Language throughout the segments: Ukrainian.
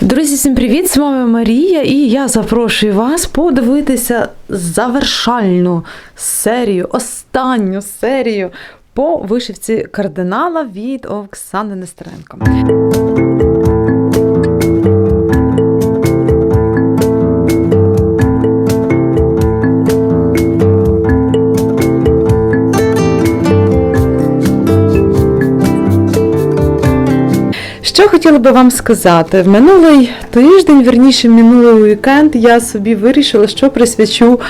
Друзі, всім привіт! З вами Марія, і я запрошую вас подивитися завершальну серію, останню серію по вишивці кардинала від Оксани Нестеренко. Хотіла би вам сказати? В минулий тиждень, верніше, минулий вікенд, я собі вирішила, що присвячу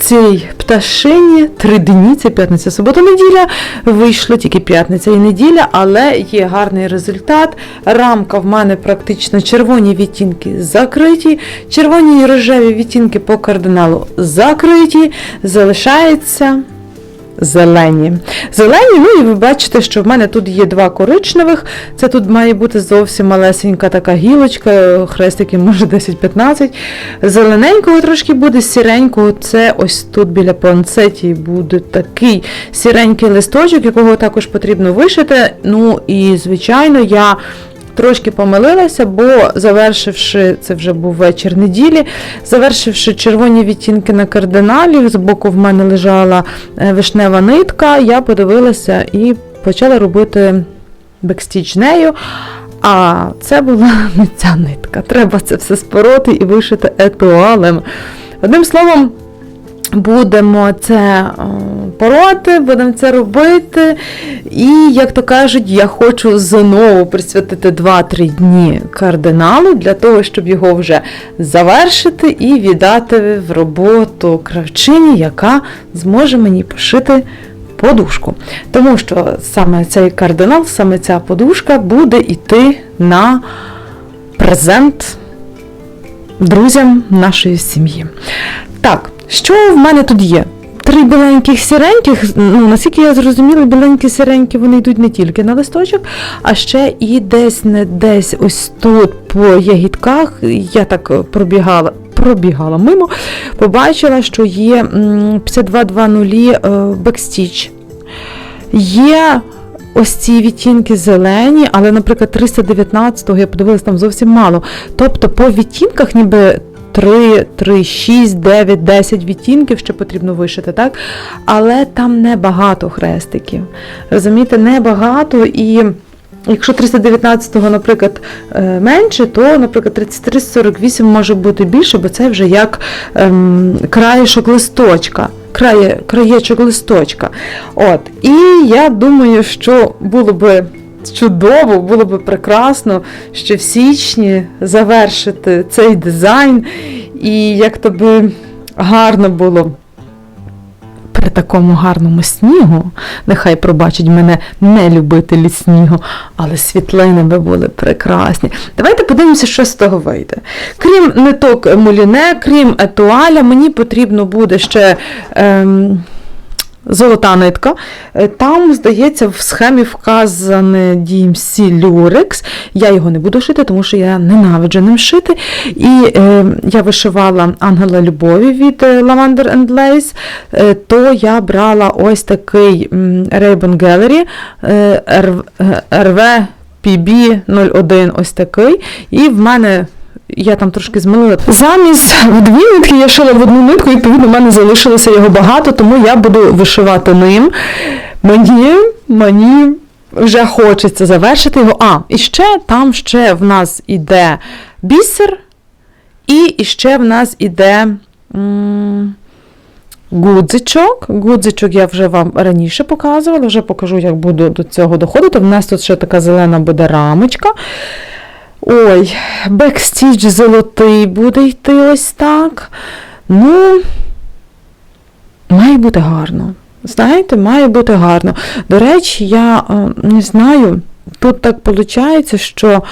цій пташині три дні, це п'ятниця, субота, неділя. Вийшло тільки п'ятниця і неділя, але є гарний результат. Рамка в мене практично червоні відтінки закриті, червоні і рожеві відтінки по кардиналу закриті. Залишається зелені. Зелені, ну і ви бачите, що в мене тут є два коричневих. Це тут має бути зовсім малесенька така гілочка, хрестики, може 10-15. Зелененького трошки буде, сіренького. Це ось тут біля панцеті буде такий сіренький листочок, якого також потрібно вишити. Ну і, звичайно, я. Трошки помилилася, бо завершивши, це вже був вечір неділі, завершивши червоні відтінки на кардиналі, з боку в мене лежала е, вишнева нитка, я подивилася і почала робити бекстіч нею. А це була не ця нитка. Треба це все спороти і вишити етуалем. Одним словом, Будемо це пороти, будемо це робити. І, як то кажуть, я хочу знову присвятити 2-3 дні кардиналу для того, щоб його вже завершити і віддати в роботу кравчині, яка зможе мені пошити подушку. Тому що саме цей кардинал, саме ця подушка буде йти на презент друзям нашої сім'ї. Так. Що в мене тут є? Три біленьких сіреньких, ну наскільки я зрозуміла, біленькі сіренькі вони йдуть не тільки на листочок, а ще і десь не десь ось тут по ягідках. Я так пробігала. Пробігала мимо, побачила, що є 5220 бекстіч. Є ось ці відтінки зелені, але, наприклад, 319-го я подивилась, там зовсім мало. Тобто по відтінках ніби 3, 3, 6, 9, 10 відтінків ще потрібно вишити, так? Але там небагато хрестиків. Розумієте, небагато і. Якщо 319-го, наприклад, е, менше, то, наприклад, 33-48 може бути більше, бо це вже як ем, краєшок листочка, крає, краєчок листочка. От. І я думаю, що було би чудово, було би прекрасно, що в січні завершити цей дизайн, і як то би гарно було. При такому гарному снігу, нехай пробачать мене не любителі снігу, але світлини би були прекрасні. Давайте подивимося, що з того вийде. Крім ниток муліне, крім етуаля, мені потрібно буде ще. Ем, Золота нитка. Е, там, здається, в схемі вказане DMC Lurex. Я його не буду шити, тому що я ненавиджу ним шити. І е, я вишивала Ангела Любові від е, Lavender and Lace, е, то я брала ось такий Raybon Gallery е, RV PB01, ось такий. І в мене я там трошки змилила. Замість дві нитки я шила в одну нитку, відповідно, в мене залишилося його багато, тому я буду вишивати ним. Мені, мені вже хочеться завершити його. А, і ще там ще в нас іде бісер, і ще в нас іде. М Гудзичок. Гудзичок я вже вам раніше показувала, вже покажу, як буду до цього доходити. У нас тут ще така зелена буде рамочка. Ой, бекстіч золотий буде йти ось так. Ну, має бути гарно. Знаєте, має бути гарно. До речі, я е, не знаю, тут так виходить, що,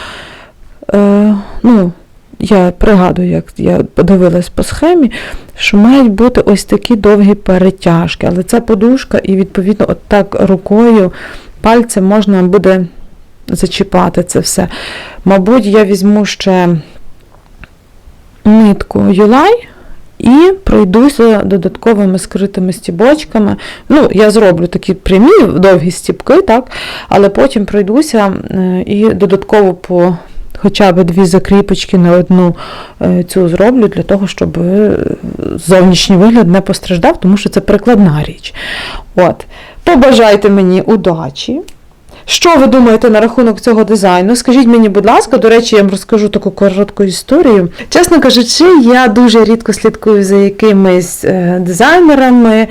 е, ну, я пригадую, як я подивилась по схемі, що мають бути ось такі довгі перетяжки. Але це подушка, і, відповідно, от так рукою, пальцем можна буде зачіпати це все. Мабуть, я візьму ще нитку Юлай і пройдуся додатковими скритими стібочками. Ну, я зроблю такі прямі, довгі стібки, так, але потім пройдуся е, і додатково по хоча б дві закріпочки на одну е, цю зроблю для того, щоб е, зовнішній вигляд не постраждав, тому що це прикладна річ. От. Побажайте мені удачі. Що ви думаєте на рахунок цього дизайну? Скажіть мені, будь ласка, до речі, я вам розкажу таку коротку історію. Чесно кажучи, я дуже рідко слідкую за якимись е, дизайнерами.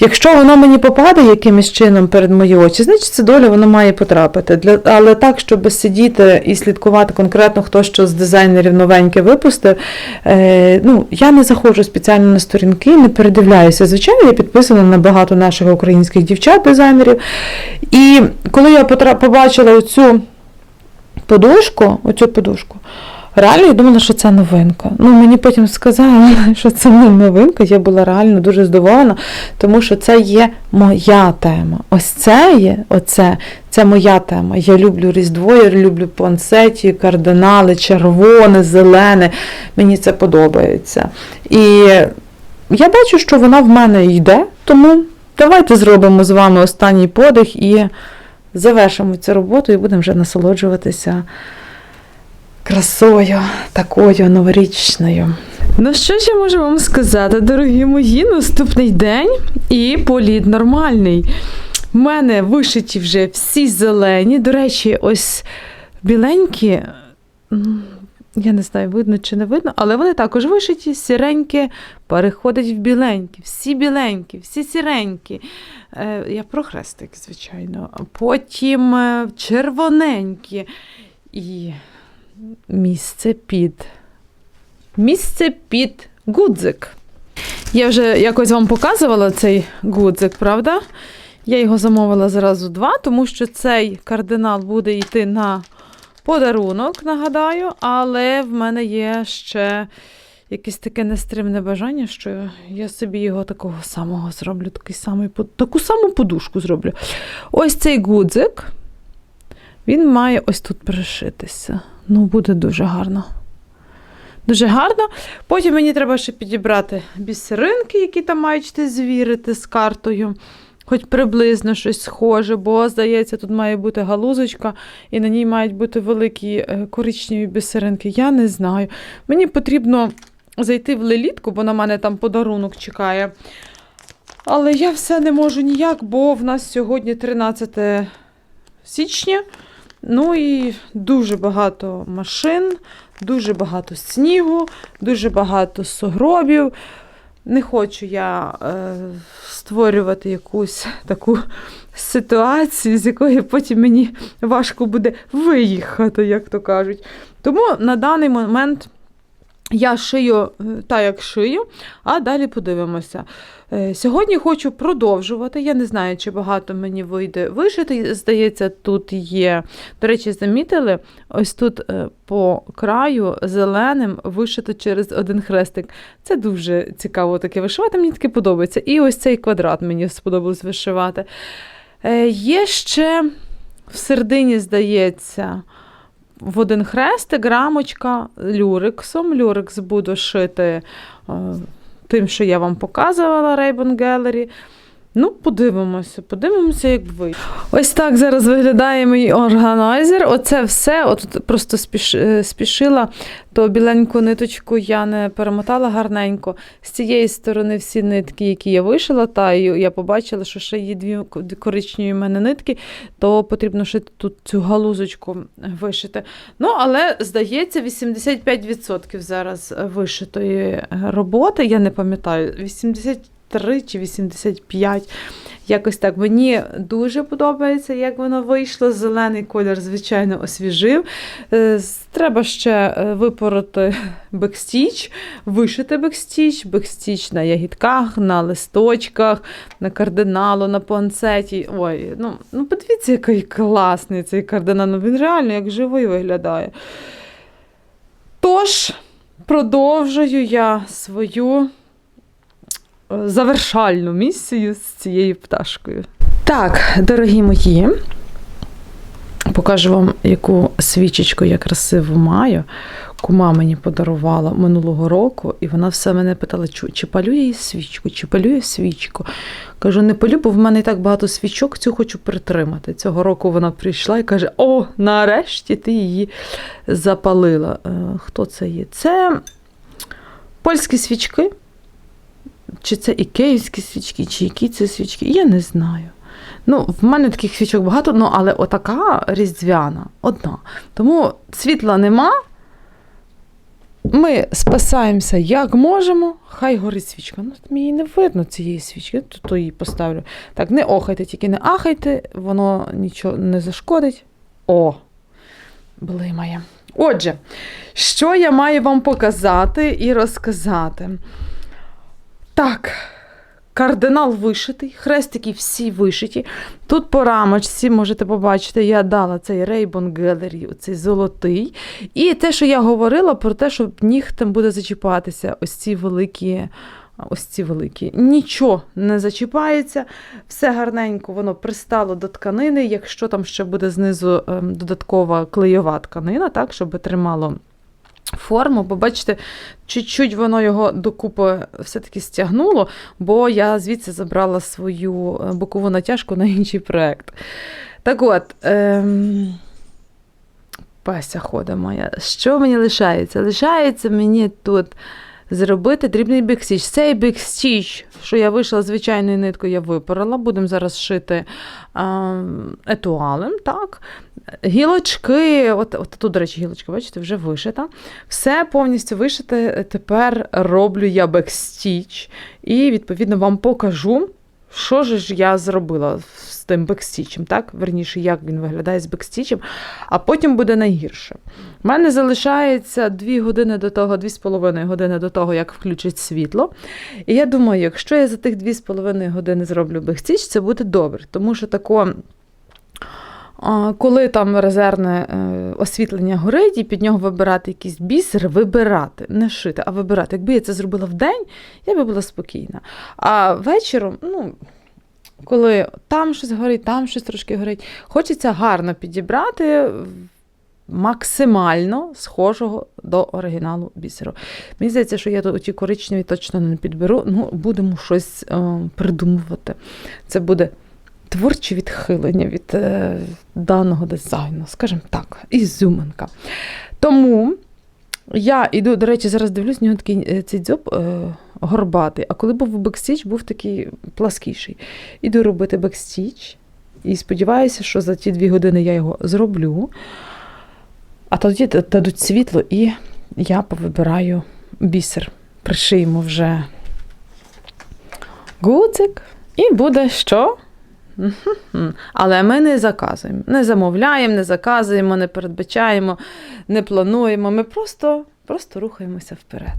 Якщо воно мені попаде якимось чином перед мої очі, значить це доля воно має потрапити. Для, але так, щоб сидіти і слідкувати конкретно, хто що з дизайнерів новеньке випустив, е, ну, я не заходжу спеціально на сторінки, не передивляюся. Звичайно, я підписана на багато наших українських дівчат-дизайнерів. І коли я побачила оцю подушку, оцю подушку, реально я думала, що це новинка. Ну, мені потім сказали, що це не новинка, я була реально дуже здивована, тому що це є моя тема. Ось це є, оце, це моя тема. Я люблю Різдво, я люблю пансеті, кардинали, червоне, зелене. Мені це подобається. І я бачу, що вона в мене йде, тому давайте зробимо з вами останній подих і завершимо цю роботу і будемо вже насолоджуватися красою такою новорічною. Ну, що ж я можу вам сказати, дорогі мої, наступний день і політ нормальний. У мене вишиті вже всі зелені. До речі, ось біленькі. Я не знаю, видно чи не видно, але вони також вишиті, сіренькі, переходять в біленькі, всі біленькі, всі сіренькі. Е, я про хрестик, звичайно. Потім е, червоненькі. І місце під. Місце під гудзик. Я вже якось вам показувала цей гудзик, правда? Я його замовила зразу два, тому що цей кардинал буде йти на подарунок, нагадаю, але в мене є ще якесь таке нестримне бажання, що я собі його такого самого зроблю, такий самий, таку саму подушку зроблю. Ось цей гудзик, він має ось тут пришитися. Ну, буде дуже гарно. Дуже гарно. Потім мені треба ще підібрати бісеринки, які там мають йти звірити з картою. Хоч приблизно щось схоже, бо, здається, тут має бути галузочка, і на ній мають бути великі е, коричневі бісеринки. Я не знаю. Мені потрібно зайти в лелітку, бо на мене там подарунок чекає. Але я все не можу ніяк, бо в нас сьогодні 13 січня. Ну і дуже багато машин, дуже багато снігу, дуже багато сугробів. Не хочу я е, створювати якусь таку ситуацію, з якої потім мені важко буде виїхати, як то кажуть. Тому на даний момент я шию е, так, як шию, а далі подивимося. Е, Сьогодні хочу продовжувати. Я не знаю, чи багато мені вийде вишити. Здається, тут є. До речі, замітили, ось тут е, по краю зеленим вишито через один хрестик. Це дуже цікаво таке вишивати, мені таке подобається. І ось цей квадрат мені сподобалось вишивати. Є ще в середині, здається, в один хрестик рамочка люрексом. Люрекс буду шити е, тим, що я вам показувала Raybon Gallery. Ну, подивимося, подивимося, як вийде. Ось так зараз виглядає мій органайзер. Оце все. От просто спіш, е, спішила, то біленьку ниточку я не перемотала гарненько. З цієї сторони всі нитки, які я вишила, та я побачила, що ще є дві коричневі в мене нитки, то потрібно ще тут цю галузочку вишити. Ну, але здається, 85% зараз вишитої роботи. Я не пам'ятаю, 83 чи 85. Якось так. Мені дуже подобається, як воно вийшло. Зелений колір, звичайно, освіжив. Е, Треба ще е, випороти бекстіч, вишити бекстіч, бекстіч на ягідках, на листочках, на кардиналу, на пуанцеті. Ой, ну, ну подивіться, який класний цей кардинал. Ну, Він реально як живий виглядає. Тож, продовжую я свою завершальну місію з цією пташкою. Так, дорогі мої, покажу вам, яку свічечку я красиву маю. Кума мені подарувала минулого року, і вона все мене питала, «Чу, чи палю я їй свічку, чи палю я свічку. Кажу, не палю, бо в мене і так багато свічок, цю хочу притримати. Цього року вона прийшла і каже: О, нарешті ти її запалила. Е, Хто це є? Це польські свічки. Чи це і київські свічки, чи які це свічки, я не знаю. Ну, в мене таких свічок багато, ну, але отака різдвяна одна. Тому світла нема. Ми спасаємося як можемо, хай горить свічка. Ну, мені не видно цієї свічки, то її поставлю. Так, не охайте, тільки не ахайте, воно нічого не зашкодить. О! Блимає. Отже, що я маю вам показати і розказати? Так, кардинал вишитий, хрестики всі вишиті. Тут по рамочці, можете побачити, я дала цей Raybon Gallery, цей золотий. І те, що я говорила про те, що нігтем буде зачіпатися ось ці великі. Ось ці великі. Нічого не зачіпається, все гарненько, воно пристало до тканини. Якщо там ще буде знизу ем, додаткова клейова тканина, так, щоб тримало форму, бо бачите, чуть-чуть воно його докупи все-таки стягнуло, бо я звідси забрала свою е, бокову натяжку на інший проєкт. Так от, ем... Пася хода моя. Що мені лишається? Лишається мені тут зробити дрібний бікстіч. Цей бікстіч, що я вийшла звичайною ниткою, я випорола. Будемо зараз шити ем, етуалем. так. Гілочки, от, от тут, до речі, гілочка, бачите, вже вишита. Все повністю вишите. Тепер роблю я бекстіч. І, відповідно, вам покажу, що ж я зробила з тим бекстічем, так? Верніше, як він виглядає з бекстічем, а потім буде найгірше. У мене залишається 2 години до того, 2,5 години до того, як включить світло. І я думаю, якщо я за тих 2,5 години зроблю бекстіч, це буде добре, тому що тако. Коли там резервне е, освітлення горить, і під нього вибирати якийсь бісер, вибирати, не шити, а вибирати. Якби я це зробила в день, я би була спокійна. А вечором, ну, коли там щось горить, там щось трошки горить, хочеться гарно підібрати. Максимально схожого до оригіналу бісеру. Мені здається, що я тут ті коричневі точно не підберу. Ну, будемо щось е, придумувати. Це буде творче відхилення від е, даного дизайну, скажімо так, ізюминка. Тому я йду, до речі, зараз дивлюсь, у нього такий е, цей дзьоб е, горбатий, а коли був бекстіч, був такий пласкіший. Іду робити бекстіч і сподіваюся, що за ті дві години я його зроблю. А тоді дадуть світло, і я повибираю бісер. Пришиємо вже гуцик, і буде що? Але ми не заказуємо, не замовляємо, не заказуємо, не передбачаємо, не плануємо. Ми просто, просто рухаємося вперед.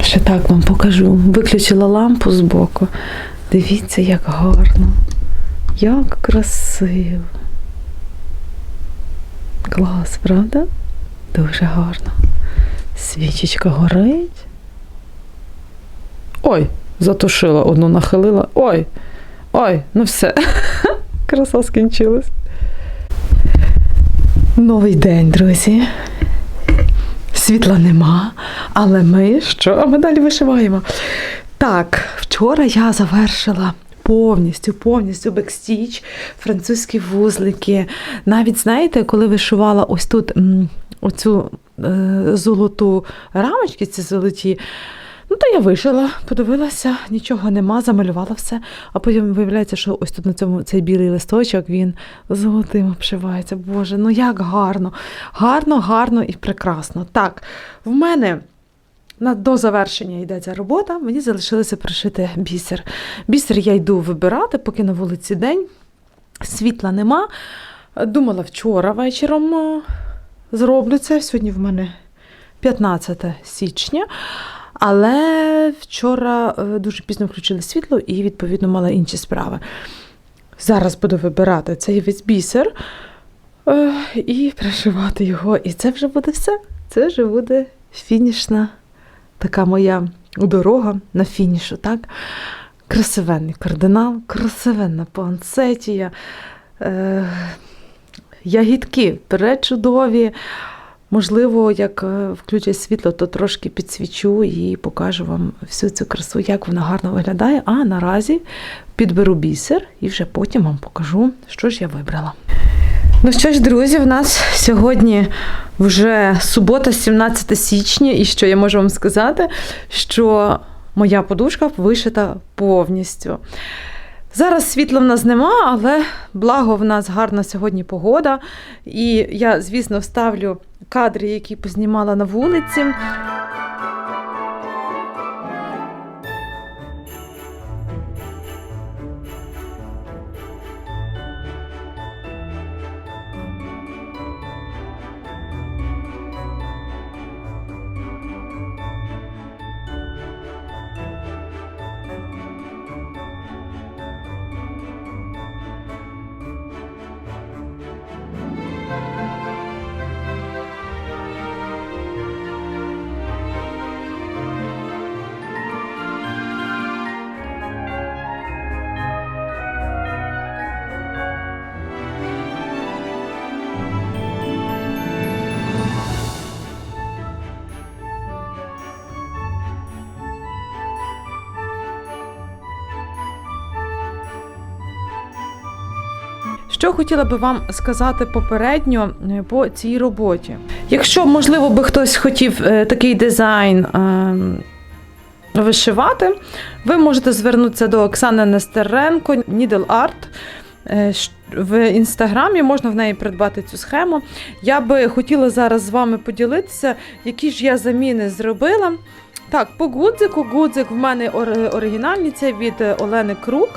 Ще так вам покажу. Виключила лампу з боку. Дивіться, як гарно, як красиво. Клас, правда? Дуже гарно. Свічечка горить. Ой, затушила одну, нахилила. Ой! Ой, ну все. Краса скінчилась. Новий день, друзі. Світла нема, але ми що? А ми далі вишиваємо. Так, вчора я завершила повністю, повністю бекстіч, французькі вузлики. Навіть, знаєте, коли вишивала ось тут оцю е, золоту рамочки, ці золоті. Ну, то я вишила, подивилася, нічого нема, замалювала все. А потім виявляється, що ось тут на цьому цей білий листочок він золотим обшивається. Боже, ну як гарно, гарно, гарно і прекрасно. Так, в мене. На, До завершення йде ця робота, мені залишилося пришити бісер. Бісер я йду вибирати, поки на вулиці день, світла нема. Думала, вчора вечором е, зроблю це. Сьогодні в мене 15 січня. Але вчора е, дуже пізно включили світло і, відповідно, мала інші справи. Зараз буду вибирати цей весь бісер е, і пришивати його. І це вже буде все. Це вже буде фінішна така моя дорога на фінішу. так? Красивенний кардинал, красивенна пансетія. Е, ягідки пречудові. Можливо, як е, включать світло, то трошки підсвічу і покажу вам всю цю красу, як вона гарно виглядає. А наразі підберу бісер і вже потім вам покажу, що ж я вибрала. Ну що ж, друзі, в нас сьогодні вже субота, 17 січня, і що я можу вам сказати, що моя подушка вишита повністю. Зараз світла в нас нема, але благо в нас гарна сьогодні погода. І я, звісно, вставлю кадри, які познімала на вулиці. Що хотіла би вам сказати попередньо е, по цій роботі? Якщо, можливо, би хтось хотів е, такий дизайн е, вишивати, ви можете звернутися до Оксани Нестеренко, Needle Art. В інстаграмі можна в неї придбати цю схему. Я би хотіла зараз з вами поділитися, які ж я заміни зробила. Так, по гудзику. Гудзик в мене оригінальний, це від Олени Крук.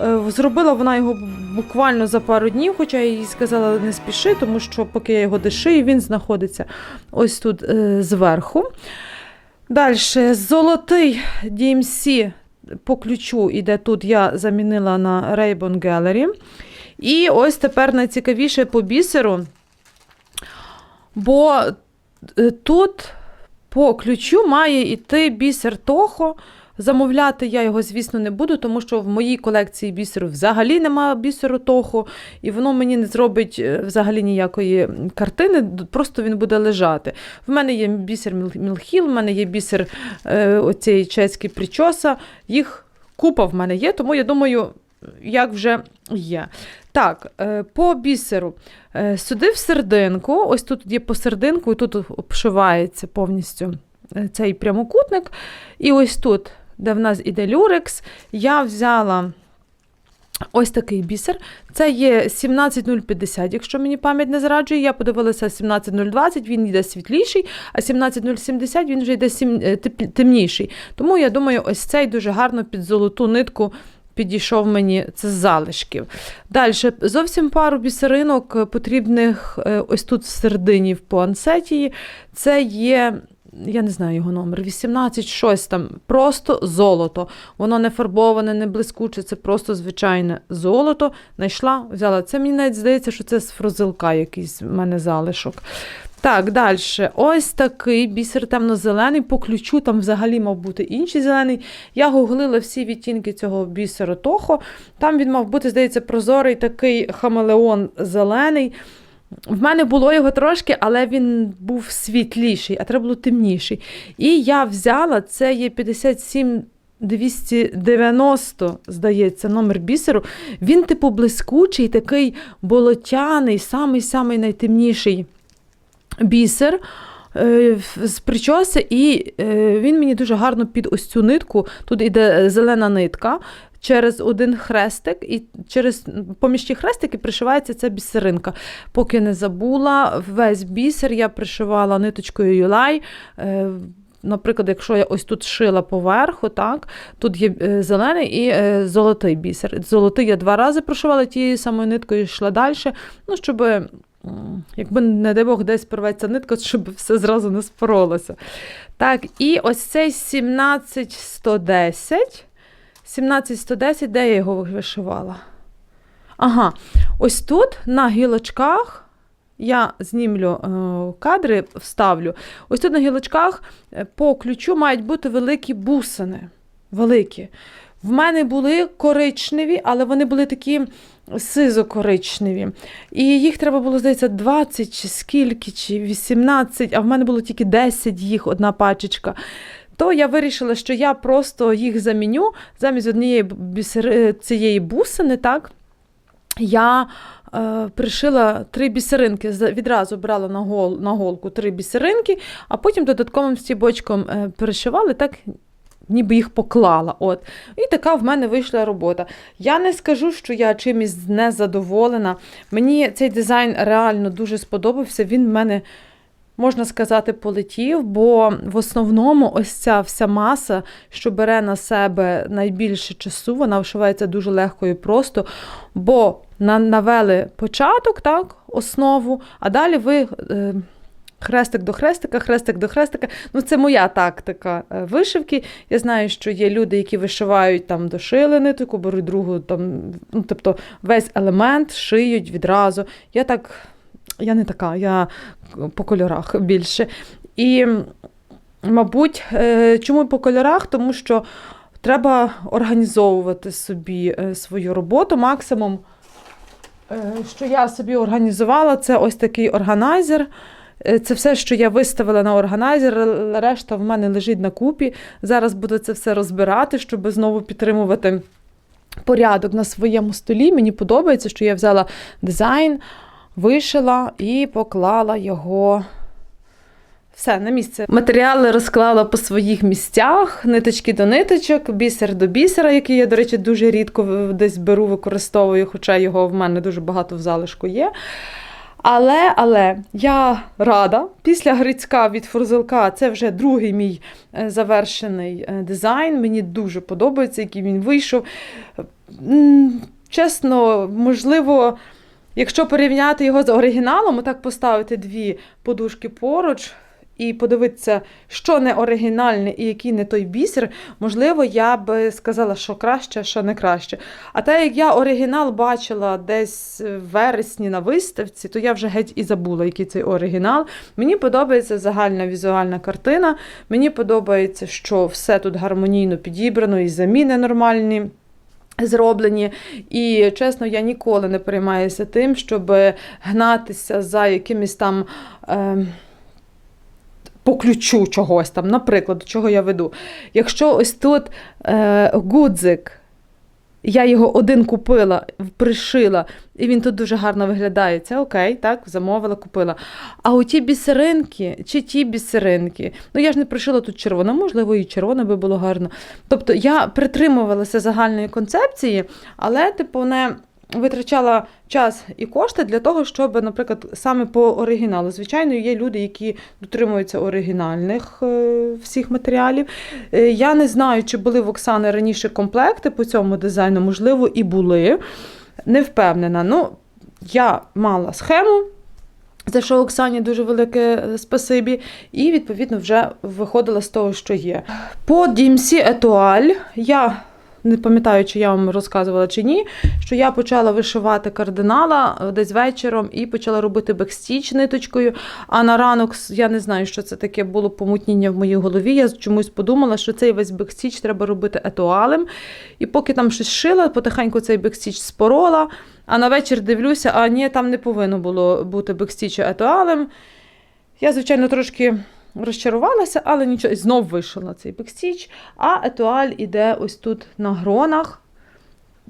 Е, Зробила вона його буквально за пару днів, хоча я їй сказала не спіши, тому що поки я його дешию, він знаходиться ось тут е, зверху. Далі, золотий DMC по ключу іде тут, я замінила на Raybon Gallery. І ось тепер найцікавіше по бісеру. Бо е, тут по ключу має йти бісер Тохо. Замовляти я його, звісно, не буду, тому що в моїй колекції бісеру взагалі немає бісеру Тохо, і воно мені не зробить е, взагалі ніякої картини, просто він буде лежати. В мене є бісер Мілхіл, в мене є бісер е, оцієї чеської причоса. Їх купа в мене є, тому я думаю, як вже є. Так, е, по бісеру. Е, Сюди в серединку, ось тут є посерединку, і тут обшивається повністю цей прямокутник. І ось тут, де в нас іде люрекс, я взяла ось такий бісер. Це є 17050, якщо мені пам'ять не зраджує. Я подивилася 17020, він йде світліший, а 17070 він вже йде е, темніший. Тому я думаю, ось цей дуже гарно під золоту нитку. Підійшов мені це з залишків. Далі, зовсім пару бісеринок е, потрібних е, ось тут в середині в пуансетії. Це є, я не знаю його номер, 18, щось там, просто золото. Воно не фарбоване, не блискуче, це просто звичайне золото. Найшла, взяла. Це мені навіть здається, що це з фрозилка якийсь в мене залишок. Так, далі. Ось такий бісер темно-зелений. По ключу там взагалі мав бути інший зелений. Я гуглила всі відтінки цього бісеру Тохо. Там він мав бути, здається, прозорий такий хамелеон зелений. В мене було його трошки, але він був світліший, а треба було темніший. І я взяла, це є 57 290, здається, номер бісеру. Він, типу, блискучий, такий болотяний, самий-самий найтемніший бісер. е, З причоси, і е, він мені дуже гарно під ось цю нитку. Тут іде зелена нитка через один хрестик, і через поміж ті хрестики пришивається ця бісеринка. Поки не забула, весь бісер я пришивала ниточкою Юлай. Е, Наприклад, якщо я ось тут шила поверху, так, тут є е, зелений і е, золотий бісер. Золотий я два рази прошивала тією самою ниткою, йшла далі. Ну, щоб, якби, не дай Бог, десь порветься нитка, щоб все зразу не споролося. Так, і ось цей 17110. 17110, де я його вишивала? Ага, ось тут на гілочках. Я знімлю е, кадри, вставлю. Ось тут на гілочках е, по ключу мають бути великі бусини. Великі. В мене були коричневі, але вони були такі сизо-коричневі. І їх треба було, здається, 20 чи скільки, чи 18, а в мене було тільки 10 їх, одна пачечка. То я вирішила, що я просто їх заміню замість однієї цієї бусини, так, я е, пришила три бісеринки, відразу брала на, гол, на голку три бісеринки, а потім додатковим стібочком е, перешивали, так ніби їх поклала. От. І така в мене вийшла робота. Я не скажу, що я чимось незадоволена. Мені цей дизайн реально дуже сподобався. Він в мене, можна сказати, полетів, бо в основному ось ця вся маса, що бере на себе найбільше часу, вона вшивається дуже легко і просто, бо навели початок, так, основу, а далі ви. Е, Хрестик до хрестика, хрестик до хрестика. Ну, це моя тактика е, вишивки. Я знаю, що є люди, які вишивають там дошили нитку, беруть другу, там, ну, тобто весь елемент шиють відразу. Я так, я не така, я по кольорах більше. І, мабуть, е, чому по кольорах? Тому що треба організовувати собі е, свою роботу. Максимум, е, що я собі організувала, це ось такий органайзер. Е, Це все, що я виставила на органайзер, решта в мене лежить на купі. Зараз буду це все розбирати, щоб знову підтримувати порядок на своєму столі. Мені подобається, що я взяла дизайн, вишила і поклала його. Все, на місце. Матеріали розклала по своїх місцях, ниточки до ниточок, бісер до бісера, який я, до речі, дуже рідко десь беру, використовую, хоча його в мене дуже багато в залишку є. Але, але я рада, після Грицька від Фурзелка це вже другий мій е, завершений е, дизайн. Мені дуже подобається, який він вийшов. Чесно, можливо, якщо порівняти його з оригіналом, отак поставити дві подушки поруч і подивитися, що не оригінальне і який не той бісер, можливо, я би сказала, що краще, що не краще. А те, як я оригінал бачила десь в вересні на виставці, то я вже геть і забула, який цей оригінал. Мені подобається загальна візуальна картина. Мені подобається, що все тут гармонійно підібрано і заміни нормальні. Зроблені, і чесно, я ніколи не переймаюся тим, щоб гнатися за якимись там е, по ключу чогось там. Наприклад, чого я веду. Якщо ось тут е, гудзик, я його один купила, пришила, і він тут дуже гарно виглядає. Це окей, так, замовила, купила. А у ті бісеринки чи ті бісеринки, ну я ж не пришила тут червона, можливо, і червона би було гарно. Тобто я притримувалася загальної концепції, але, типу, не витрачала час і кошти для того, щоб, наприклад, саме по оригіналу. Звичайно, є люди, які дотримуються оригінальних е, всіх матеріалів. Е, Я не знаю, чи були в Оксани раніше комплекти по цьому дизайну, можливо, і були. Не впевнена. Ну, я мала схему. За що Оксані дуже велике е, спасибі, і відповідно вже виходила з того, що є. По DMC Етуаль я не пам'ятаю, чи я вам розказувала чи ні, що я почала вишивати кардинала е, десь вечором і почала робити бекстіч ниточкою. А на ранок я не знаю, що це таке було помутніння в моїй голові. Я чомусь подумала, що цей весь бекстіч треба робити етуалем. І поки там щось шила, потихеньку цей бекстіч спорола. А на вечір дивлюся, а ні, там не повинно було бути бекстічу етуалем. Я, звичайно, трошки розчарувалася, але нічого, знов вишила цей бекстіч. А етуаль іде ось тут на гронах.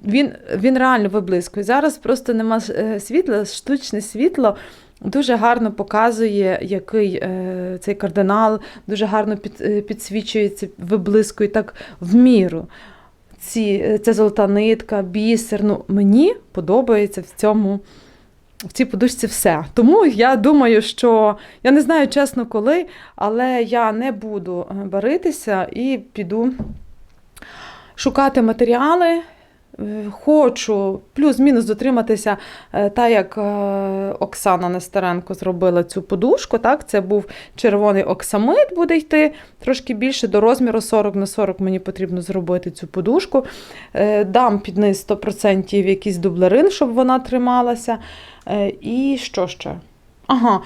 Він, він реально виблискує. Зараз просто нема е, світла, штучне світло. Дуже гарно показує, який е, цей кардинал, дуже гарно під, е, підсвічується, виблискує так в міру. Ці, е, ця золота нитка, бісер. Ну, мені подобається в цьому в цій подушці все. Тому я думаю, що я не знаю чесно коли, але я не буду е, баритися і піду шукати матеріали. Хочу плюс-мінус дотриматися, е, так як е, Оксана Нестеренко зробила цю подушку. Так, це був червоний оксамит, буде йти трошки більше до розміру 40 на 40 мені потрібно зробити цю подушку. Е, Дам під низ 100% якийсь дублерин, щоб вона трималася. І що ще? Ага,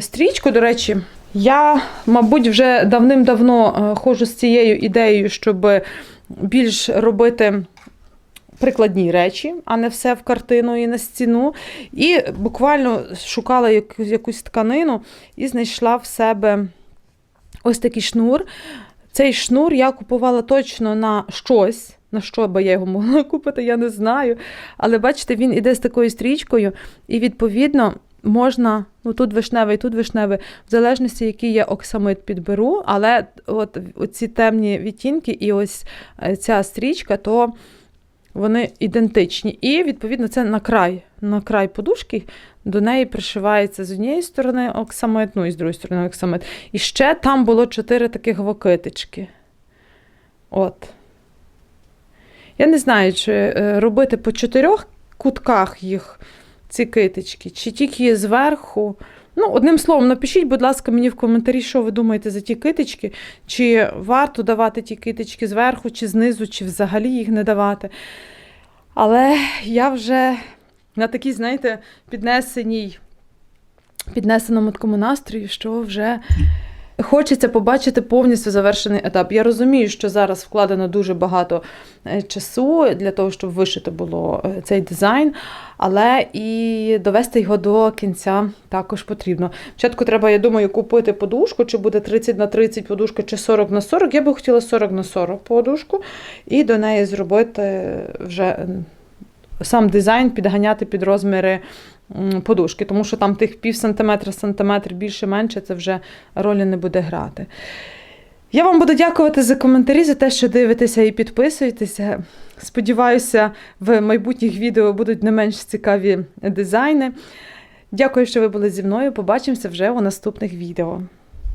стрічку, до речі, я, мабуть, вже давним-давно ходжу з цією ідеєю, щоб більш робити прикладні речі, а не все в картину і на стіну. І буквально шукала яку- якусь тканину і знайшла в себе ось такий шнур. Цей шнур я купувала точно на щось. На що би я його могла купити, я не знаю. Але бачите, він іде з такою стрічкою, і відповідно можна, ну тут вишневий, тут вишневий, в залежності, який я оксамит підберу, але от ці темні відтінки і ось е, ця стрічка, то вони ідентичні. І відповідно це на край, на край подушки. До неї пришивається з однієї сторони оксамит, ну і з другої сторони оксамит. І ще там було чотири таких вокитички. От. Я не знаю, чи е, робити по чотирьох кутках їх ці китички, чи тільки зверху. Ну, одним словом, напишіть, будь ласка, мені в коментарі, що ви думаєте за ті китички, чи варто давати ті китички зверху, чи знизу, чи взагалі їх не давати. Але я вже на такій, знаєте, піднесеній, піднесеному такому настрої, що вже хочеться побачити повністю завершений етап. Я розумію, що зараз вкладено дуже багато е, часу для того, щоб вишити було е, цей дизайн, але і довести його до кінця також потрібно. Спочатку треба, я думаю, купити подушку, чи буде 30 на 30 подушка, чи 40 на 40. Я би хотіла 40 на 40 подушку, і до неї зробити вже сам дизайн, підганяти під розміри подушки, тому що там тих пів сантиметра, сантиметр більше-менше, це вже ролі не буде грати. Я вам буду дякувати за коментарі, за те, що дивитеся і підписуєтеся. Сподіваюся, в майбутніх відео будуть не менш цікаві дизайни. Дякую, що ви були зі мною. Побачимося вже у наступних відео.